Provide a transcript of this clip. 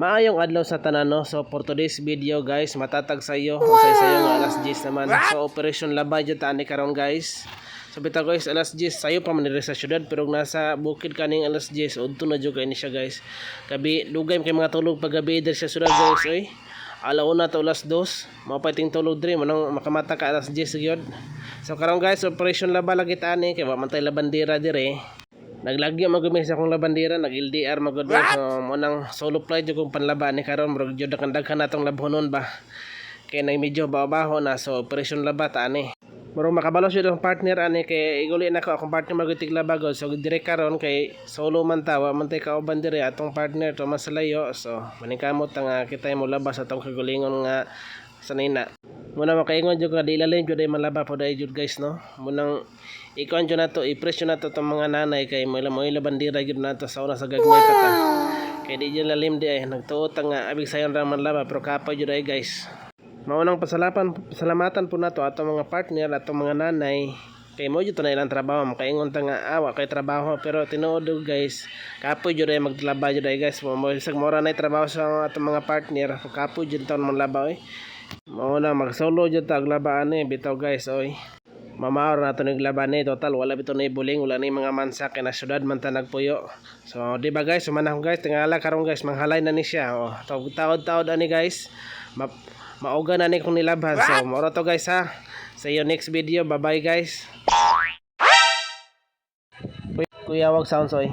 Maayong adlaw sa tanan no. So for today's video guys, matatag sa iyo. Usay sa iyo nga alas 10 naman. So operation labay jud ta ani karon guys. So bitaw guys, alas 10 sayo pa man sa syudad pero nasa bukid kaning alas 10 udto na jud kay ni siya guys. Kabi dugay kay mga tulog paggabi diri sa syudad guys oy. Alauna to alas 2, mao pa ting tulog diri manang makamata ka alas 10 gyud. So karon guys, operation labay lagi ta ani kay wa man tay labandira diri. Naglagyo magumi sa akong labandera, nag LDR magud so mo nang solo flight jud kong panlaban ni karon murag jud kang daghan natong labhonon ba. Kay nang medyo baho na so operation laba ta ani. Murag makabalo jud ang partner ani kay iguli na ko akong partner magutig labagod so dire karon kay solo man tawa man tay kauban dire atong partner to masalayo so maningkamot nga kitay mo labas atong kagulingon nga sanay na. Muna makaingon jud nga di lalim jud ay malaba po dai jud guys no. Munang ikuan jud nato i-presyo nato tong mga nanay kay mo mo bandira jud nato sa una sa gagmay pa ta. Kay di jud lalim di ay nagtuot nga abig sayon ra man laba pero kapoy jud ay guys. Maunang pasalapan pasalamatan po nato ato mga partner ato mga nanay kay mo jud na ilang trabaho makaingon ta nga awa kay trabaho pero tinuod guys kapoy jud ay magtlaba jud ay guys mo mo isag mora na trabaho sa ato mga partner kapoy jud taon man laba oy mao na mag-solo jud tag labaan eh bitaw guys oy Mamaor na ito naglaban eh. Total, wala bito na ibuling. Wala yung mga mansa. Kaya na syudad man ta nagpuyo. So, di ba guys? Sumanahon guys. Tingala karon guys. Manghalay na ni siya. Oh, taod-taod ani guys. Ma mauga na ni kung nilabhan. So, moro to guys ha. Sa iyo next video. Bye-bye guys. Kuya, wag sounds oy.